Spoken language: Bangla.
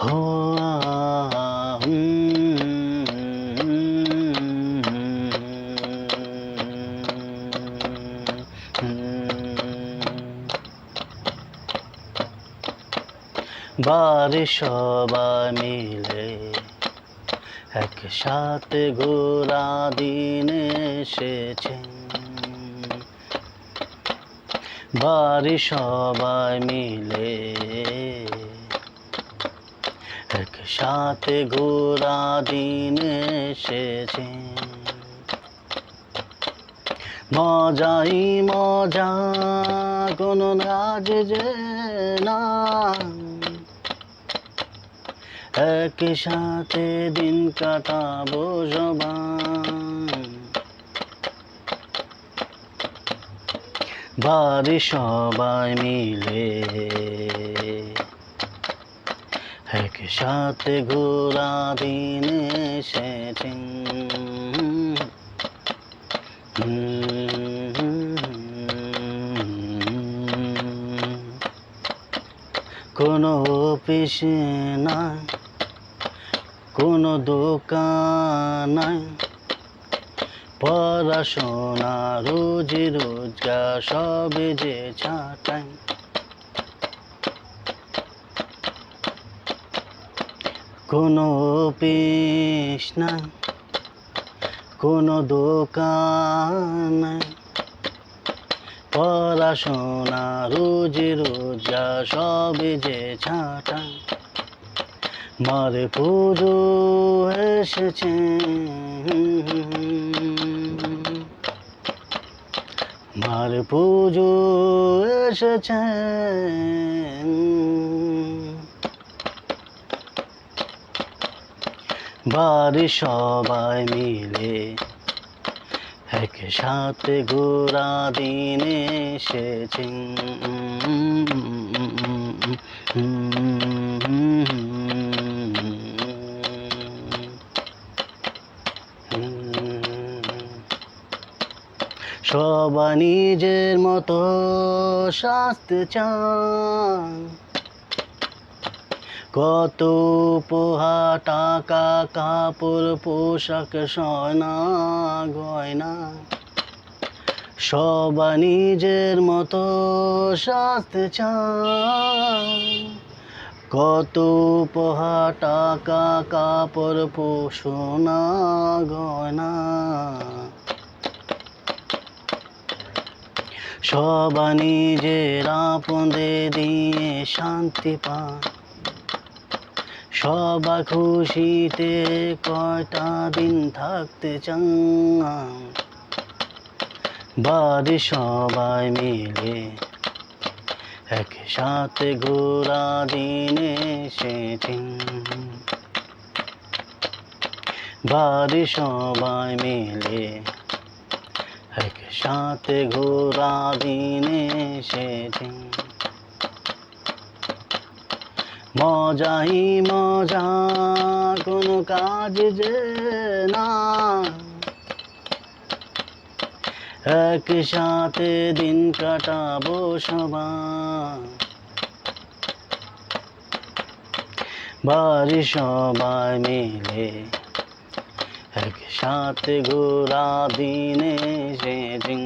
হো বাড়ি সবাই মিলে একসাথে ঘোরা দিন এসেছে বাড়ি সবাই মিলে একসাথে ঘোরা দিন এসেছে। মজাই মজা, কোনো কাজ যে না। একই সাথে দিন কাটাবো সবাই বাড়ি সবাই মিলে একসাথে ঘোরা দিন এসেছে কোনো অফিসে নাই, কোনো দোকান পড়াশোনা, রোজি, রোজগার, সবে যে ছাটাই। কোনো অফিস নাই কোনো দোকান নাই পড়াশোনা রোজি রোজগার সবে যে ছাটাই মারে পুজো এসেছে। মার পুজো এসেছে। বাড়ি সবাই মিলে একসাথে ঘোরা দিন এসেছে। সবাই নিজের মতো শাস্তে চান। কত পোহা টাকা কাপড়, পোশাক, সয়না, গয়না। সবাই নিজের মতো সাজতে চান কত পোহা টাকা কাপড় পোষণা গয়না। সবাই নিজের আপনদের দিয়ে শান্তি পায়। সবাই খুশিতে কয়টা দিন থাকতে চান? বাড়ি সবাই মিলে একসাথে ঘোরা দিনে এসেছে। বাড়ি সবাই মিলে একসাথে ঘোরা দিনে এসেছে। মজাই মজা, কোনো কাজ যে না। একসাথে দিন কাটাবো সবাই বাড়ি সবাই মিলে একসাথে ঘোরা দিন এসেছে